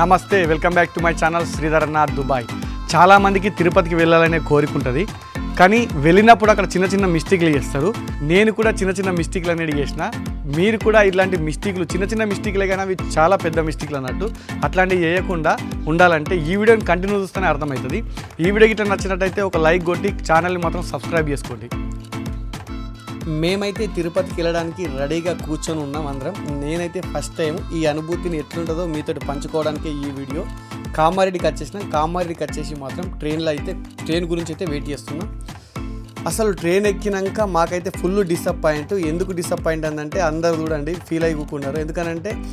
నమస్తే welcome back to my channel Sridharanath Dubai. చాలామందికి తిరుపతికి వెళ్ళాలనే కోరిక ఉంటుంది. కానీ వెళ్ళినప్పుడు అక్కడ చిన్న చిన్న మిస్టేక్లు చేస్తారు. నేను కూడా చిన్న చిన్న మిస్టేక్లు అనేది చేసిన మీరు కూడా ఇలాంటి మిస్టేక్లు చిన్న చిన్న మిస్టేక్లే కానీ అవి చాలా పెద్ద మిస్టేక్లు అన్నట్టు అట్లాంటివి చేయకుండా ఉండాలంటే ఈ వీడియోని కంటిన్యూ చూస్తేనే అర్థమవుతుంది. ఈ వీడియో ఇట్లా నచ్చినట్టయితే ఒక లైక్ కొట్టి ఛానల్ని మాత్రం సబ్స్క్రైబ్ చేసుకోండి. మేమైతే తిరుపతికి వెళ్ళడానికి రెడీగా కూర్చొని ఉన్నాం అందరం. నేనైతే ఫస్ట్ టైం ఈ అనుభూతిని ఎట్లుంటుందో మీతో పంచుకోవడానికి ఈ వీడియో. కామారెడ్డికి వచ్చేసినా కామారెడ్డికి వచ్చేసి మాత్రం ట్రైన్లో అయితే ట్రైన్ గురించి అయితే వెయిట్ చేస్తున్నాం. అసలు ట్రైన్ ఎక్కినాక మాకైతే ఫుల్ డిసప్పాయింట్ ఎందుకు డిసప్పాయింట్ అందంటే అందరు చూడండి ఫీల్ అయిపోకున్నారు. ఎందుకనంటే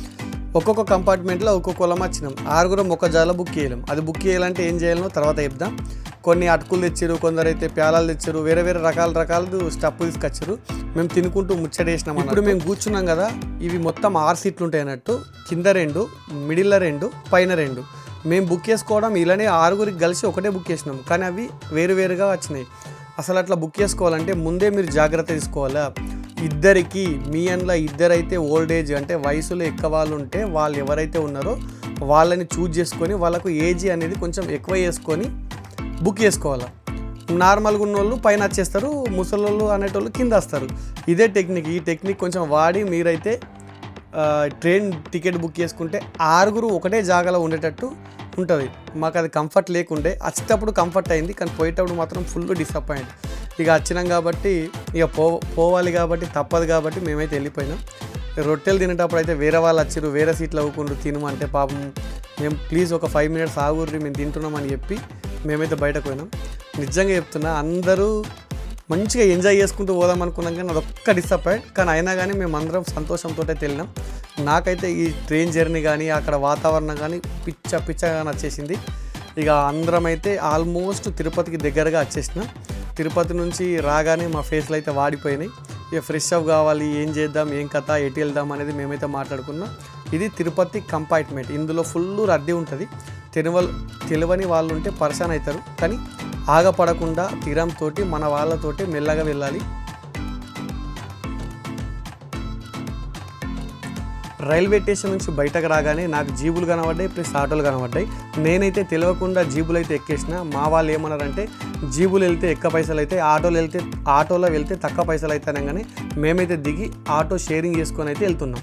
ఒక్కొక్క కంపార్ట్మెంట్లో ఒక్కొక్క కులం వచ్చినాం. ఆరుగురం ఒక జాల బుక్ చేయలేం. అది బుక్ చేయాలంటే ఏం చేయాలనో తర్వాత చెప్దాం. కొన్ని అటుకులు తెచ్చారు కొందరు అయితే ప్యాలాలు తెచ్చారు వేరే వేరే రకాల రకాలు స్టప్ తీసుకొచ్చారు మేము తినుకుంటూ ముచ్చటేసినాం ఇప్పుడు మేము కూర్చున్నాం కదా ఇవి మొత్తం ఆరు సీట్లు ఉంటాయి అన్నట్టు. కింద రెండు మిడిల్లో రెండు పైన రెండు. మేము బుక్ చేసుకోవడం ఇలానే ఆరుగురికి కలిసి ఒకటే బుక్ చేసినాం. కానీ అవి వేరు వేరుగా వచ్చినాయి. అసలు అట్లా బుక్ చేసుకోవాలంటే ముందే మీరు జాగ్రత్త తీసుకోవాలా? ఇద్దరికి మీ అందులో ఇద్దరైతే ఓల్డ్ ఏజ్ అంటే వయసులో ఎక్కువ వాళ్ళు ఉంటే వాళ్ళు ఎవరైతే ఉన్నారో వాళ్ళని చూజ్ చేసుకొని వాళ్ళకు ఏజ్ అనేది కొంచెం ఎక్కువ చేసుకొని బుక్ చేసుకోవాలి? నార్మల్గా ఉన్న వాళ్ళు పైన వచ్చేస్తారు ముసలోళ్ళు అనేటోళ్ళు కింద వస్తారు. ఇదే టెక్నిక్. ఈ టెక్నిక్ కొంచెం వాడి మీరైతే ట్రైన్ టికెట్ బుక్ చేసుకుంటే ఆరుగురు ఒకటే జాగాలో ఉండేటట్టు ఉంటుంది. మాకు అది కంఫర్ట్ లేకుండే. వచ్చేటప్పుడు కంఫర్ట్ అయింది కానీ పోయేటప్పుడు మాత్రం ఫుల్ డిసప్పాయింట్ ఇక వచ్చినాం కాబట్టి ఇక పో పోవాలి కాబట్టి తప్పదు కాబట్టి మేమైతే వెళ్ళిపోయినాం. రొట్టెలు తినేటప్పుడు అయితే వేరే వాళ్ళు వచ్చారు వేరే సీట్లు అవ్వకుండా తినమంటే పాపం మేము ప్లీజ్ ఒక ఫైవ్ మినిట్స్ ఆగుర్రి మేము తింటున్నామని చెప్పి మేమైతే బయటకు పోయినాం. నిజంగా చెప్తున్నా అందరూ మంచిగా ఎంజాయ్ చేసుకుంటూ పోదాం అనుకున్నాం కానీ అదొక్క డిసప్పాయింట్ కానీ అయినా కానీ మేము అందరం సంతోషంతో అయితే వెళ్ళినాం నాకైతే ఈ ట్రైన్ జర్నీ కానీ అక్కడ వాతావరణం కానీ పిచ్చ పిచ్చగా నచ్చేసింది. ఇక అందరం అయితే ఆల్మోస్ట్ తిరుపతికి దగ్గరగా వచ్చేసినాం. తిరుపతి నుంచి రాగానే మా ఫేస్లు అయితే వాడిపోయినాయి. ఇక ఫ్రెష్ అప్ కావాలి ఏం చేద్దాం ఏం కథ ఎటు వెళ్దాం అనేది మేమైతే మాట్లాడుకున్నాం. ఇది తిరుపతి కంపార్ట్మెంట్ ఇందులో ఫుల్ రద్దీ ఉంటుంది. తెలివ తెలివని వాళ్ళు ఉంటే పర్సన్ అవుతారు కానీ ఆగపడకుండా తీరంతో మన వాళ్ళతోటి మెల్లగా వెళ్ళాలి. రైల్వే స్టేషన్ నుంచి బయటకు రాగానే నాకు జీబులు కనబడ్డాయి ప్లస్ ఆటోలు కనబడ్డాయి. నేనైతే తెలియకుండా జీబులు అయితే ఎక్కేసిన. మా వాళ్ళు ఏమన్నారంటే జీబులు వెళ్తే ఎక్క పైసలు అయితే ఆటోలు వెళ్తే ఆటోలో వెళ్తే తక్కువ పైసలు అవుతానే కానీ మేమైతే దిగి ఆటో షేరింగ్ చేసుకొని అయితే వెళ్తున్నాం.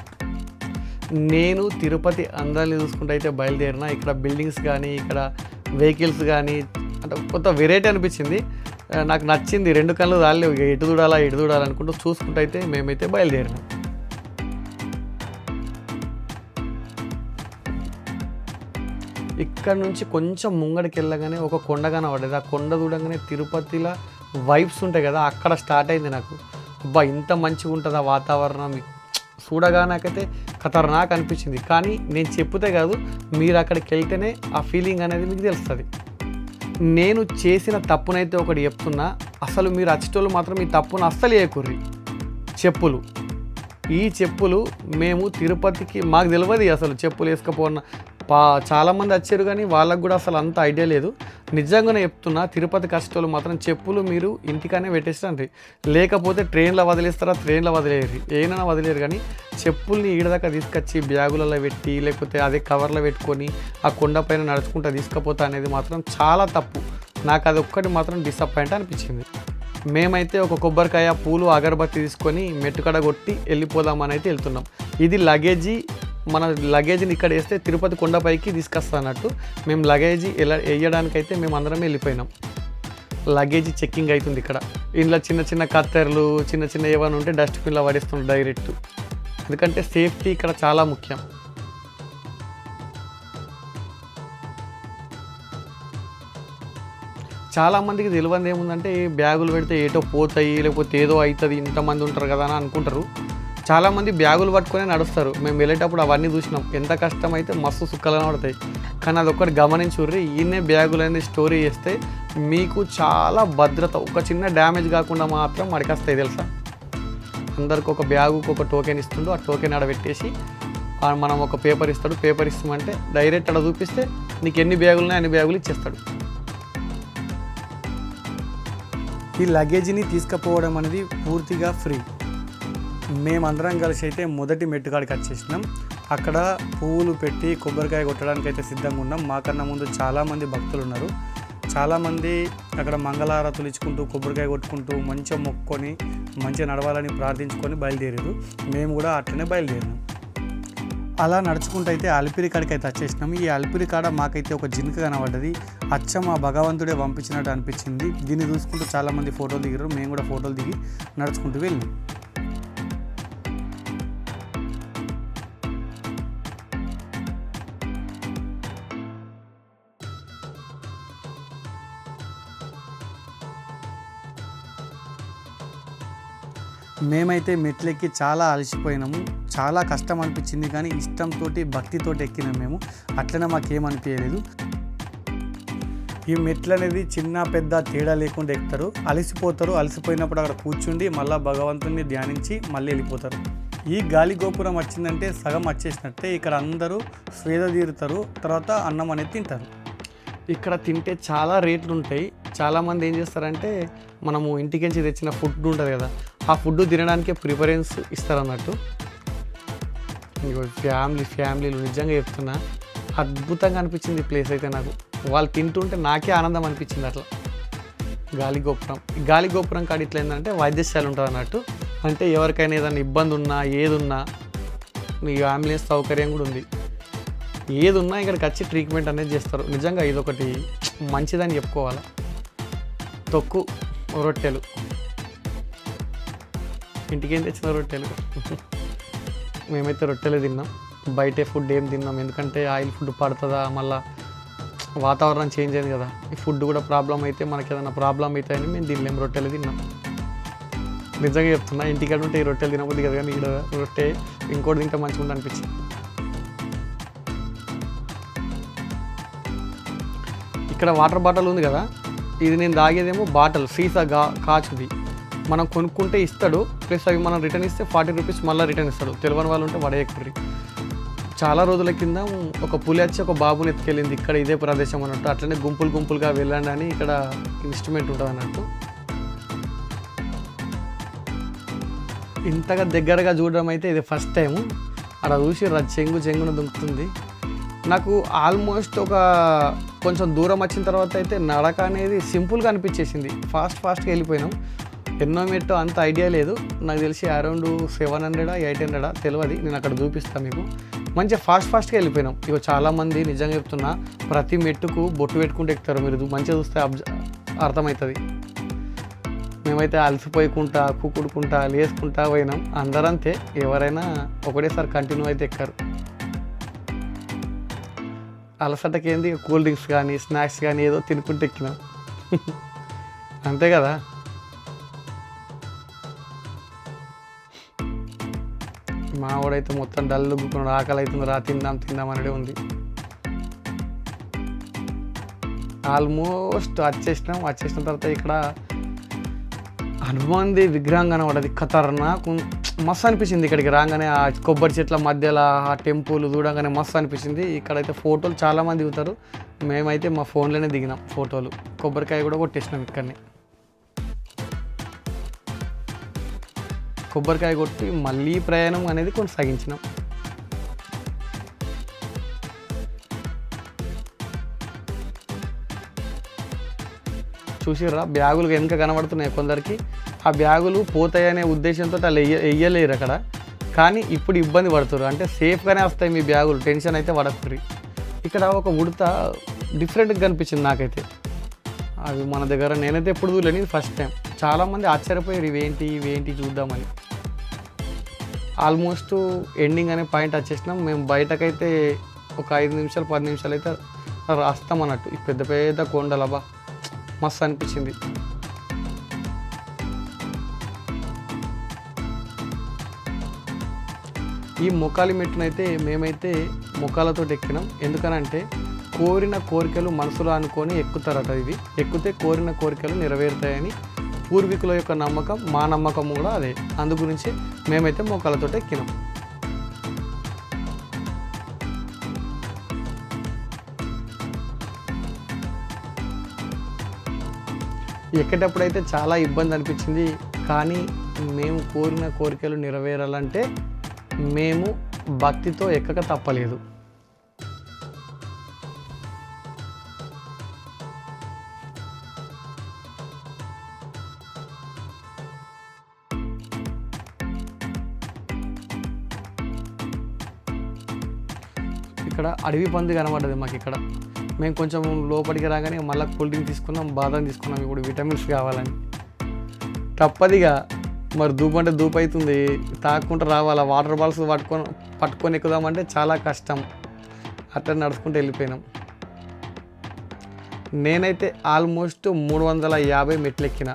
నేను తిరుపతి అందాన్ని చూసుకుంటూ అయితే బయలుదేరిన ఇక్కడ బిల్డింగ్స్ కానీ ఇక్కడ వెహికల్స్ కానీ అంటే కొత్త వెరైటీ అనిపించింది. నాకు నచ్చింది. రెండు కళ్ళు రాలేవు. ఇక ఎటు చూడాలా ఎటు చూడాలనుకుంటూ చూసుకుంటూ అయితే మేమైతే బయలుదేరినాం. ఇక్కడ నుంచి కొంచెం ముంగడికి వెళ్ళగానే ఒక కొండ కనబడేది. ఆ కొండ చూడగానే తిరుపతిలో వైబ్స్ ఉంటాయి కదా అక్కడ స్టార్ట్ అయింది నాకు. అబ్బా ఇంత మంచిగా ఉంటుందా ఆ వాతావరణం. చూడగా నాకైతే ఖతర్నాక్ అనిపించింది. కానీ నేను చెప్తే కాదు మీరు అక్కడికి వెళ్తేనే ఆ ఫీలింగ్ అనేది మీకు తెలుస్తుంది. నేను చేసిన తప్పునైతే ఒకటి చెప్తున్నా అసలు మీరు వచ్చేటోళ్ళు మాత్రం ఈ తప్పును అస్సలు చేయకుర్రి. చెప్పులు. ఈ చెప్పులు మేము తిరుపతికి మాకు తెలియదు అసలు చెప్పులు వేసుకపోన్న పా చాలామంది వచ్చారు కానీ వాళ్ళకు కూడా అసలు అంత ఐడియా లేదు. నిజంగానే చెప్తున్నా తిరుపతి కష్టాలు మాత్రం చెప్పులు మీరు ఇంటికానే పెట్టేసండి లేకపోతే ట్రైన్లో వదిలేస్తారా ట్రైన్లో వదిలేరు ఏమైనా వదిలేరు కానీ చెప్పుల్ని ఈడదాకా తీసుకొచ్చి బ్యాగులలో పెట్టి లేకపోతే అదే కవర్లో పెట్టుకొని ఆ కొండపైన నడుచుకుంటూ తీసుకుపోతా అనేది మాత్రం చాలా తప్పు. నాకు అది ఒక్కటి మాత్రం డిసప్పాయింట్ అనిపించింది. మేమైతే ఒక కొబ్బరికాయ పూలు అగరబత్తి తీసుకొని మెట్టుకడ కొట్టి వెళ్ళిపోదామని అయితే వెళ్తున్నాం. ఇది లగేజీ మన లగేజ్ని ఇక్కడ వేస్తే తిరుపతి కొండపైకి తీసుకొస్తా అన్నట్టు. మేము లగేజ్ ఎలా వేయడానికైతే మేము అందరం వెళ్ళిపోయినాం. లగేజ్ చెక్కింగ్ అవుతుంది ఇక్కడ. ఇంట్లో చిన్న చిన్న కత్తెరలు చిన్న చిన్న ఏమైనా ఉంటే డస్ట్బిన్లో పడేస్తుంది డైరెక్ట్ ఎందుకంటే సేఫ్టీ ఇక్కడ చాలా ముఖ్యం. చాలామందికి తెలియదు ఏముందంటే బ్యాగులు పెడితే ఏటో పోతాయి లేకపోతే ఏదో అవుతుంది ఇంతమంది ఉంటారు కదా అని అనుకుంటారు. చాలామంది బ్యాగులు పట్టుకొని నడుస్తారు. మేము వెళ్ళేటప్పుడు అవన్నీ చూసినాం. ఎంత కష్టం అయితే మస్తు సుక్కలు పడతాయి. కానీ అది ఒకటి గమనించుర్రి ఈయనే బ్యాగులు అనేది స్టోరీ చేస్తే మీకు చాలా భద్రత ఒక చిన్న డ్యామేజ్ కాకుండా మాత్రం మడికొస్తాయి తెలుసా? అందరికి ఒక బ్యాగుకు ఒక టోకెన్ ఇస్తుండు. ఆ టోకెన్ ఆడబెట్టేసి మనం ఒక పేపర్ ఇస్తాడు. పేపర్ ఇస్తామంటే డైరెక్ట్ ఆడ చూపిస్తే నీకు ఎన్ని బ్యాగులు అన్ని బ్యాగులు ఇచ్చేస్తాడు. ఈ లగేజీని తీసుకుపోవడం అనేది పూర్తిగా ఫ్రీ. మేమందరం కలిసి అయితే మొదటి మెట్టుకాడికి వచ్చేసినాం. అక్కడ పువ్వులు పెట్టి కొబ్బరికాయ కొట్టడానికి అయితే సిద్ధంగా ఉన్నాం. మాకన్నా ముందు చాలామంది భక్తులు ఉన్నారు. చాలామంది అక్కడ మంగళారతులు ఇచ్చుకుంటూ కొబ్బరికాయ కొట్టుకుంటూ మంచిగా మొక్కుకొని మంచిగా నడవాలని ప్రార్థించుకొని బయలుదేరారు. మేము కూడా అట్లనే బయలుదేరినాం. అలా నడుచుకుంటూ అయితే అలిపిరి కాడికి అయితే వచ్చేసినాం. ఈ అలిపిరి కాడ మాకైతే ఒక జింక కనబడ్డది. అచ్చం ఆ భగవంతుడే పంపించినట్టు అనిపించింది. దీన్ని చూసుకుంటూ చాలామంది ఫోటోలు దిగారు. మేము కూడా ఫోటోలు దిగి నడుచుకుంటూ వెళ్ళినాం. మేమైతే మెట్లెక్కి చాలా అలసిపోయినాము. చాలా కష్టం అనిపించింది కానీ ఇష్టంతో భక్తితో ఎక్కినాం మేము. అట్లనే మాకేమనిపించలేదు ఈ మెట్లు అనేది చిన్న పెద్ద తేడా లేకుండా ఎక్కుతారు. అలసిపోతారు. అలసిపోయినప్పుడు అక్కడ కూర్చుండి మళ్ళీ భగవంతుని ధ్యానించి మళ్ళీ వెళ్ళిపోతారు. ఈ గాలి గోపురం వచ్చిందంటే సగం వచ్చేసినట్టే ఇక్కడ అందరూ స్వేద తీరుతారు. తర్వాత అన్నం అనేది తింటారు. ఇక్కడ తింటే చాలా రేట్లు ఉంటాయి. చాలామంది ఏం చేస్తారంటే మనము ఇంటికించి తెచ్చిన ఫుడ్ ఉంటుంది కదా ఆ ఫుడ్ తినడానికే ప్రిఫరెన్స్ ఇస్తారు అన్నట్టు ఫ్యామిలీ ఫ్యామిలీలు నిజంగా చెప్తున్నా అద్భుతంగా అనిపించింది ఈ ప్లేస్ అయితే నాకు. వాళ్ళు తింటుంటే నాకే ఆనందం అనిపించింది అట్లా. గాలి గోపురం. గాలి గోపురం కాడ ఇట్లా ఏంటంటే వైద్యశాల ఉంటుంది అన్నట్టు. అంటే ఎవరికైనా ఏదైనా ఇబ్బంది ఉన్నా ఏదున్నా మీ అంబులెన్స్ సౌకర్యం కూడా ఉంది. ఏది ఉన్నా ఇక్కడికి వచ్చి ట్రీట్మెంట్ అనేది చేస్తారు. నిజంగా ఇదొకటి మంచిదని చెప్పుకోవాలి. తొక్కు రొట్టెలు. ఇంటికి ఏం తెచ్చిన రొట్టెలు. మేమైతే రొట్టెలే తిన్నాం. బయటే ఫుడ్ ఏం తిన్నాం. ఎందుకంటే ఆయిల్ ఫుడ్ పడుతుందా మళ్ళా వాతావరణం చేంజ్ అయింది కదా. ఈ ఫుడ్ కూడా ప్రాబ్లం అయితే మనకి ఏదైనా ప్రాబ్లం అయితే అని మేము తినలేము రొట్టెలు తిన్నాం. నిజంగా చెప్తున్నా ఇంటికాడ ఉంటే ఈ రొట్టెలు తినబోద్ది కదా కానీ ఇక్కడ రొట్టె ఇంకోటి తింటే మంచిగా ఉంది అనిపించింది. ఇక్కడ వాటర్ బాటిల్ ఉంది కదా. ఇది నేను తాగేదేమో బాటిల్ సీసా గా కాచుది మనం కొనుక్కుంటే ఇస్తాడు ప్లస్ అవి మనం రిటర్న్ ఇస్తే ఫార్టీ రూపీస్ మళ్ళీ రిటర్న్ ఇస్తాడు. తెలియని వాళ్ళు ఉంటే పడేయకుర్రి చాలా రోజుల కింద ఒక పులి వచ్చి ఒక బాబుని ఎత్తుకెళ్ళింది. ఇక్కడ ఇదే ప్రదేశం అన్నట్టు అట్లనే గుంపులు గుంపులుగా వెళ్ళండి అని ఇక్కడ ఇన్స్ట్రుమెంట్ ఉంటుంది అన్నట్టు. ఇంతగా దగ్గరగా చూడడం అయితే ఇది ఫస్ట్ టైం అలా చూసి చెంగు చెంగున దుంకుతుంది. నాకు ఆల్మోస్ట్ ఒక కొంచెం దూరం వచ్చిన తర్వాత అయితే నడక అనేది సింపుల్గా అనిపించేసింది. ఫాస్ట్ ఫాస్ట్గా వెళ్ళిపోయినాం. ఎన్నో మెట్టు అంత ఐడియా లేదు. నాకు తెలిసి అరౌండ్ సెవెన్ హండ్రెడా ఎయిట్ హండ్రెడా తెలియదు నేను అక్కడ చూపిస్తాను మీకు. మంచిగా ఫాస్ట్ ఫాస్ట్గా వెళ్ళిపోయినాం. ఇక చాలామంది నిజంగా చెప్తున్నా ప్రతి మెట్టుకు బొట్టు పెట్టుకుంటూ ఎక్కుతారు మీరు. మంచిగా చూస్తే అబ్జ అర్థమవుతుంది మేమైతే అలసిపోయికుంటా కూకుడుకుంటా లేసుకుంటా పోయినాం. అందరంతే. ఎవరైనా ఒకటేసారి కంటిన్యూ అయితే ఎక్కారు. అలసటకేంది? కూల్ డ్రింక్స్ కానీ స్నాక్స్ కానీ ఏదో తినుకుంటూ ఎక్కినాం. అంతే కదా? మా వాడైతే మొత్తం డల్ గుక్కున్నాడు ఆకలి అవుతుంది రా తిందాం తిందాం అనేది ఉంది. ఆల్మోస్ట్ వచ్చేసినాం వచ్చేసిన తర్వాత ఇక్కడ హనుమాన్ది విగ్రహం కనబడది ఖతర్నాక్ మస్తు అనిపించింది ఇక్కడికి రాగానే ఆ కొబ్బరి చెట్ల మధ్యలో ఆ టెంపుల్ చూడగానే మస్తు అనిపించింది. ఇక్కడైతే ఫోటోలు చాలామంది దిగుతారు. మేమైతే మా ఫోన్లోనే దిగినాం ఫోటోలు. కొబ్బరికాయ కూడా కొట్టేసినాం ఇక్కడనే. కొబ్బరికాయ కొట్టి మళ్ళీ ప్రయాణం అనేది కొనసాగించినాం. చూసిర్రా బ్యాగులు వెనుక కనబడుతున్నాయి కొందరికి. ఆ బ్యాగులు పోతాయనే ఉద్దేశంతో వాళ్ళు వెయ్య వెయ్యలేరు అక్కడ. కానీ ఇప్పుడు ఇబ్బంది పడుతుర్రు. అంటే సేఫ్గానే వస్తాయి మీ బ్యాగులు. టెన్షన్ అయితే పడకుర్రి ఇక్కడ ఒక ఉడత డిఫరెంట్గా కనిపించింది నాకైతే. అవి మన దగ్గర నేనైతే ఎప్పుడు చూడలేని ఫస్ట్ టైం. చాలామంది ఆశ్చర్యపోయారు ఇవేంటి ఇవేంటి చూద్దామని. ఆల్మోస్ట్ ఎండింగ్ అనే పాయింట్ వచ్చేసినాం. మేము బయటకైతే ఒక ఐదు నిమిషాలు పది నిమిషాలు అయితే రాస్తాం అన్నట్టు. ఈ పెద్ద పెద్ద కొండలబా మస్తు అనిపించింది. ఈ మొకాలి మెట్టునైతే మేమైతే మొకాలతో ఎక్కినాం. ఎందుకనంటే కోరిన కోరికలు మనసులో అనుకొని ఎక్కుతారట ఇది ఎక్కితే కోరిన కోరికలు నెరవేరుతాయని పూర్వీకుల యొక్క నమ్మకం మా నమ్మకం కూడా అదే. అందు గురించి మేమైతే మొక్కలతో ఎక్కినాం. ఎక్కేటప్పుడైతే చాలా ఇబ్బంది అనిపించింది. కానీ మేము కోరిన కోరికలు నెరవేరాలంటే మేము భక్తితో ఎక్కక తప్పలేదు. ఇక్కడ అడవి పంది కనబడ్డది మాకు ఇక్కడ. మేము కొంచెం లోపలికి రాగానే మళ్ళీ కూల్ డ్రింక్ తీసుకున్నాం బాదం తీసుకున్నాం. ఇప్పుడు విటమిన్స్ కావాలని. తప్పదిగా. మరి దూపంటే అంటే అవుతుంది. తాక్కుంటూ రావాలా? వాటర్ బాల్స్ పట్టుకొని పట్టుకొని ఎక్కుదామంటే చాలా కష్టం. అట్లా నడుచుకుంటూ వెళ్ళిపోయినాం. నేనైతే ఆల్మోస్ట్ మూడు వందల యాభై మెట్లు ఎక్కిన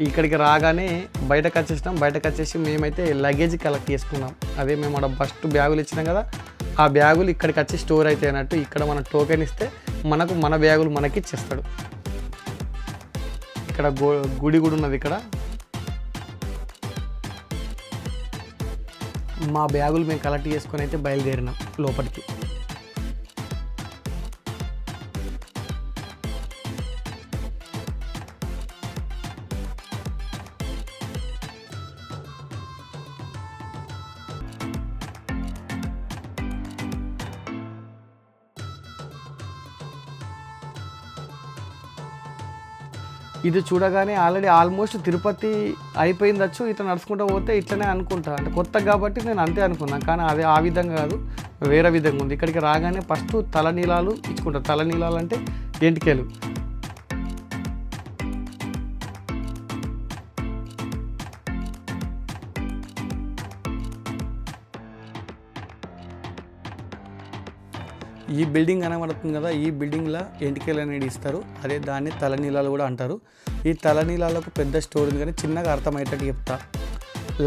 ఇక్కడికి రాగానే బయటకు వచ్చేసినాం. బయటకు వచ్చేసి మేమైతే లగేజ్ కలెక్ట్ చేసుకున్నాం. అదే మేము ఆడ ఫస్ట్ బ్యాగులు ఇచ్చినాం కదా ఆ బ్యాగులు ఇక్కడికి వచ్చి స్టోర్ అయితే అన్నట్టు ఇక్కడ మనం టోకెన్ ఇస్తే మనకు మన బ్యాగులు మనకి ఇచ్చేస్తాడు. ఇక్కడ గో గుడి కూడా ఉన్నది ఇక్కడ. మా బ్యాగులు మేము కలెక్ట్ చేసుకొని అయితే బయలుదేరినాం లోపలికి. ఇది చూడగానే ఆల్రెడీ ఆల్మోస్ట్ తిరుపతి అయిపోయిందచ్చు ఇట్లా నడుచుకుంటూ పోతే ఇట్లనే అనుకుంటా. అంటే కొత్త కాబట్టి నేను అంతే అనుకున్నాను కానీ అదే ఆ విధంగా కాదు వేరే విధంగా ఉంది. ఇక్కడికి రాగానే ఫస్ట్ తలనీలాలు ఇచ్చుకుంటా తలనీలాలు అంటే ఎంటికేలు. ఈ బిల్డింగ్ కనబడుతుంది కదా ఈ బిల్డింగ్లో ఎంటికలు అనేది ఇస్తారు. అదే దాన్ని తలనీలాలు కూడా అంటారు. ఈ తలనీలాలకు పెద్ద స్టోర్ ఉంది కానీ చిన్నగా అర్థమయ్యేటట్టు చెప్తా.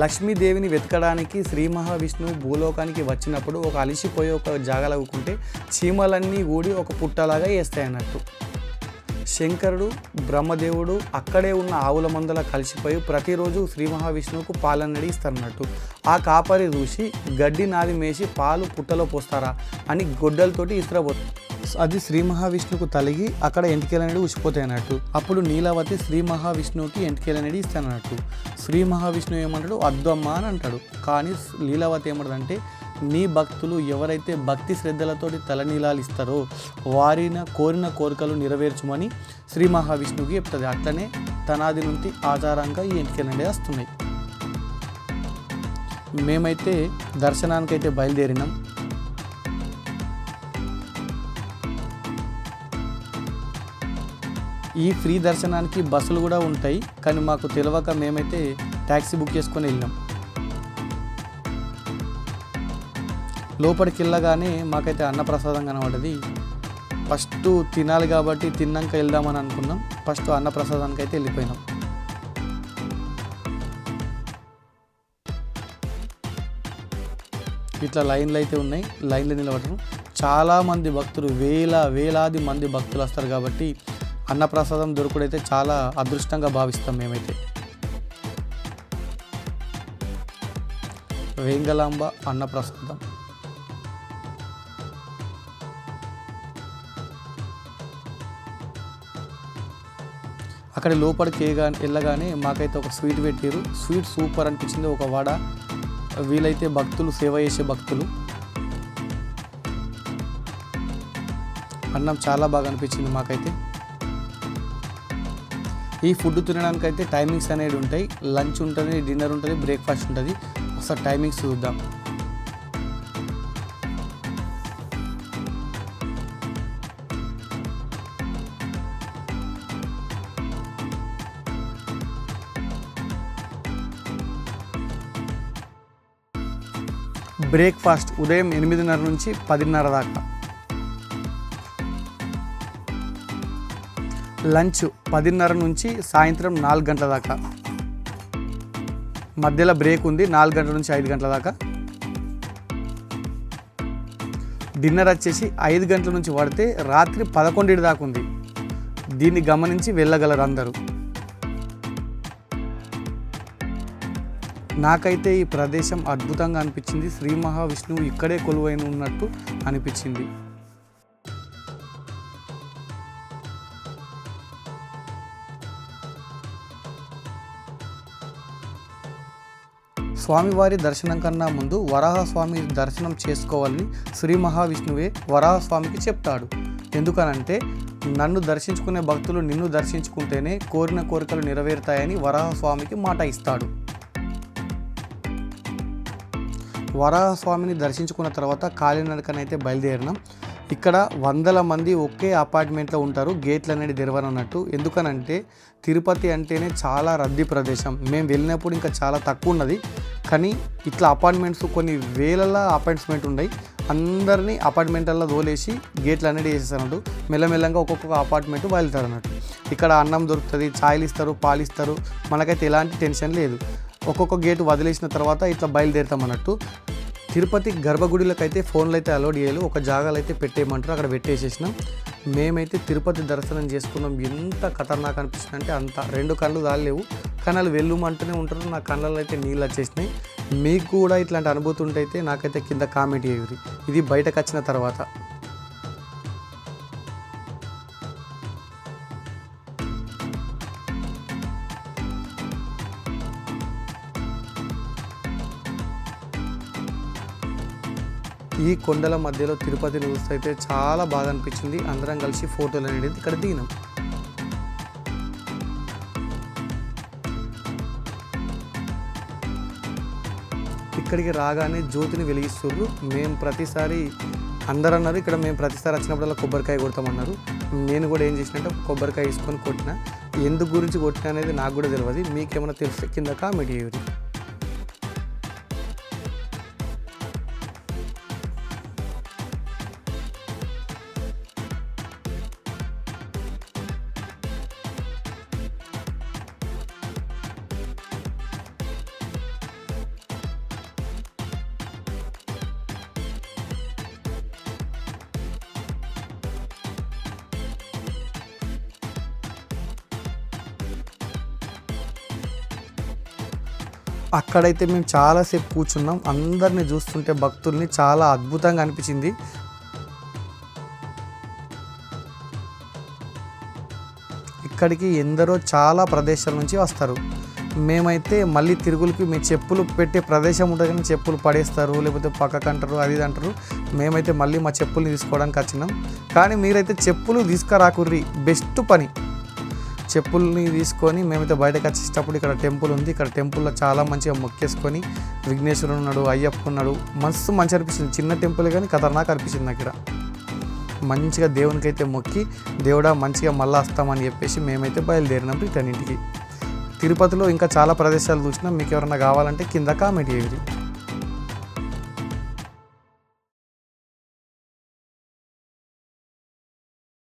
లక్ష్మీదేవిని వెతకడానికి శ్రీ మహావిష్ణువు భూలోకానికి వచ్చినప్పుడు ఒక అలిసిపోయి ఒక జాగలవుకుంటే చీమలన్నీ ఊడి ఒక పుట్టలాగా వేస్తాయి అన్నట్టు శంకరుడు బ్రహ్మదేవుడు అక్కడే ఉన్న ఆవుల మందల కలిసిపోయి ప్రతిరోజు శ్రీ మహావిష్ణువుకు పాలనడి ఇస్తారన్నట్టు ఆ కాపరి చూసి గడ్డి నాది మేసి పాలు పుట్టలో పోస్తారా అని గొడ్డలతోటి ఇసురబోతుంది అది శ్రీ మహావిష్ణువుకు తలిగి అక్కడ ఎంటికలనేది ఉసిపోతాయి అన్నట్టు. అప్పుడు నీలావతి శ్రీ మహావిష్ణువుకి ఎంటికలనేది ఇస్తానన్నట్టు. శ్రీ మహావిష్ణువు ఏమంటాడు? అద్దమ్మ అని అంటాడు. కానీ లీలావతి ఏమంటుందంటే నీ భక్తులు ఎవరైతే భక్తి శ్రద్ధలతోటి తలనీలాలు ఇస్తారో వారిన కోరిన కోరికలు నెరవేర్చమని శ్రీ మహావిష్ణువుకి చెప్తుంది. అట్లనే తనాది నుండి ఆధారంగా ఈ ఎంటికలనేది వస్తున్నాయి. మేమైతే దర్శనానికైతే బయలుదేరినాం. ఈ ఫ్రీ దర్శనానికి బస్సులు కూడా ఉంటాయి. కానీ మాకు తెలియక మేమైతే ట్యాక్సీ బుక్ చేసుకొని వెళ్ళినాం. లోపలికి వెళ్ళగానే మాకైతే అన్నప్రసాదం కనబడ్డది. ఫస్ట్ తినాలి కాబట్టి తిన్నాక వెళ్దామని అనుకున్నాం. ఫస్ట్ అన్నప్రసాదానికి అయితే వెళ్ళిపోయినాం. ఇట్లా లైన్లు అయితే ఉన్నాయి. లైన్లు నిలబడటం చాలామంది భక్తులు వేల వేలాది మంది భక్తులు వస్తారు కాబట్టి అన్నప్రసాదం దొరుకుడైతే చాలా అదృష్టంగా భావిస్తాం మేమైతే. వేంగలాంబ అన్నప్రసాదం. అక్కడ లోపలికి వెళ్ళగానే మాకైతే ఒక స్వీట్ పెట్టారు స్వీట్ సూపర్ అనిపించింది. ఒక వడ. వీలైతే భక్తులు సేవ చేసే భక్తులు. అన్నం చాలా బాగా అనిపించింది మాకైతే. ఈ ఫుడ్ తినడానికి అయితే టైమింగ్స్ అనేవి ఉంటాయి. లంచ్ ఉంటుంది డిన్నర్ ఉంటుంది బ్రేక్ఫాస్ట్ ఉంటుంది. ఒకసారి టైమింగ్స్ చూద్దాం. బ్రేక్ఫాస్ట్ ఉదయం ఎనిమిదిన్నర నుంచి పదిన్నర దాకా. లంచ్ పదిన్నర నుంచి సాయంత్రం నాలుగు గంటల దాకా. మధ్యలో బ్రేక్ ఉంది నాలుగు గంటల నుంచి ఐదు గంటల దాకా. డిన్నర్ వచ్చేసి ఐదు గంటల నుంచి పడితే రాత్రి పదకొండింటి దాకా ఉంది. దీన్ని గమనించి వెళ్ళగలరు అందరూ. నాకైతే ఈ ప్రదేశం అద్భుతంగా అనిపించింది. శ్రీ మహావిష్ణువు ఇక్కడే కొలువైన ఉన్నట్టు అనిపించింది. స్వామివారి దర్శనం కన్నా ముందు వరాహస్వామి దర్శనం చేసుకోవాలని శ్రీ మహావిష్ణువే వరాహస్వామికి చెప్తాడు. ఎందుకనంటే నన్ను దర్శించుకునే భక్తులు నిన్ను దర్శించుకుంటేనే కోరిన కోరికలు నెరవేరుతాయని వరాహస్వామికి మాట ఇస్తాడు. వరాహస్వామిని దర్శించుకున్న తర్వాత కాలినడకనైతే బయలుదేరినాం. ఇక్కడ వందల మంది ఒకే అపార్ట్మెంట్లో ఉంటారు గేట్లు అనేది తెరవనన్నట్టు. ఎందుకనంటే తిరుపతి అంటేనే చాలా రద్దీ ప్రదేశం. మేము వెళ్ళినప్పుడు ఇంకా చాలా తక్కువ ఉన్నది. కానీ ఇట్లా అపార్ట్మెంట్స్ కొన్ని వేలల అపార్ట్మెంట్ ఉన్నాయి అందరినీ అపార్ట్మెంట్లలో తోలేసి గేట్లు అనేది వేసేసారు మెల్లమెల్లంగా ఒక్కొక్క అపార్ట్మెంట్ బయలుతారు అన్నట్టు ఇక్కడ అన్నం దొరుకుతుంది ఛాయలు ఇస్తారు పాలు ఇస్తారు మనకైతే ఎలాంటి టెన్షన్ లేదు. ఒక్కొక్క గేటు వదిలేసిన తర్వాత ఇట్లా బయలుదేరుతాం అన్నట్టు. తిరుపతి గర్భగుడిలకు అయితే ఫోన్లు అయితే అలౌడ్ చేయాలి ఒక జాగాలు అయితే పెట్టేయమంటారు. అక్కడ పెట్టేసేసినాం. మేమైతే తిరుపతి దర్శనం చేసుకున్నాం. ఎంత ఖతర్నాక్ అనిపిస్తుంది అంటే అంత. రెండు కళ్ళు దాలేవు కానీ వాళ్ళు వెళ్ళుమంటూనే ఉంటారు. నా కళ్ళలో అయితే నీళ్ళు వచ్చేసినాయి. మీకు కూడా ఇట్లాంటి అనుభూతి ఉంటే అయితే నాకైతే కింద కామెంట్ చేయరు ఇది బయటకు వచ్చిన తర్వాత. ఈ కొండల మధ్యలో తిరుపతిని చూస్తే అయితే చాలా బాగా అనిపించింది అందరం కలిసి ఫోటోలు అనేది ఇక్కడ దిగినాం. ఇక్కడికి రాగానే జ్యోతిని వెలిగిస్తున్నారు మేము ప్రతిసారి అందరు అన్నారు ఇక్కడ మేము ప్రతిసారి వచ్చినప్పుడల్లా కొబ్బరికాయ కొడతామన్నారు. నేను కూడా ఏం చేసినట్టే కొబ్బరికాయ తీసుకొని కొట్టిన. ఎందుకు గురించి కొట్టిన అనేది నాకు కూడా తెలియదు మీకేమైనా తెలిస్తే కింద కామెంట్ చేయండి. అక్కడైతే మేము చాలాసేపు కూర్చున్నాం. అందరిని చూస్తుంటే భక్తుల్ని చాలా అద్భుతంగా అనిపించింది. ఇక్కడికి ఎందరో చాలా ప్రదేశాల నుంచి వస్తారు. మేమైతే మళ్ళీ తిరుగులకి మీ చెప్పులు పెట్టే ప్రదేశం ఉంటుంది కానీ చెప్పులు పడేస్తారు లేకపోతే పక్కకు అంటారు అది ఇది అంటారు. మేమైతే మళ్ళీ మా చెప్పుల్ని తీసుకోవడానికి వచ్చినాం. కానీ మీరైతే చెప్పులు తీసుకురాకుర్రి బెస్ట్ పని. చెప్పుల్ని తీసుకొని మేమైతే బయటకు వచ్చేటప్పుడు ఇక్కడ టెంపుల్ ఉంది. ఇక్కడ టెంపుల్లో చాలా మంచిగా మొక్కేసుకొని విఘ్నేశ్వరుడు ఉన్నాడు అయ్యప్ప ఉన్నాడు. మస్తు మంచి అనిపిస్తుంది. చిన్న టెంపుల్ కానీ ఖతర్నాక్ అనిపించింది నాకు ఇక్కడ. మంచిగా దేవునికి అయితే మొక్కి దేవుడా మంచిగా మళ్ళీ వస్తామని చెప్పేసి మేమైతే బయలుదేరినాం రిటర్న్ ఇంటికి. తిరుపతిలో ఇంకా చాలా ప్రదేశాలు చూసినా. మీకు ఎవరైనా కావాలంటే కింద కామెంట్ చేయండి.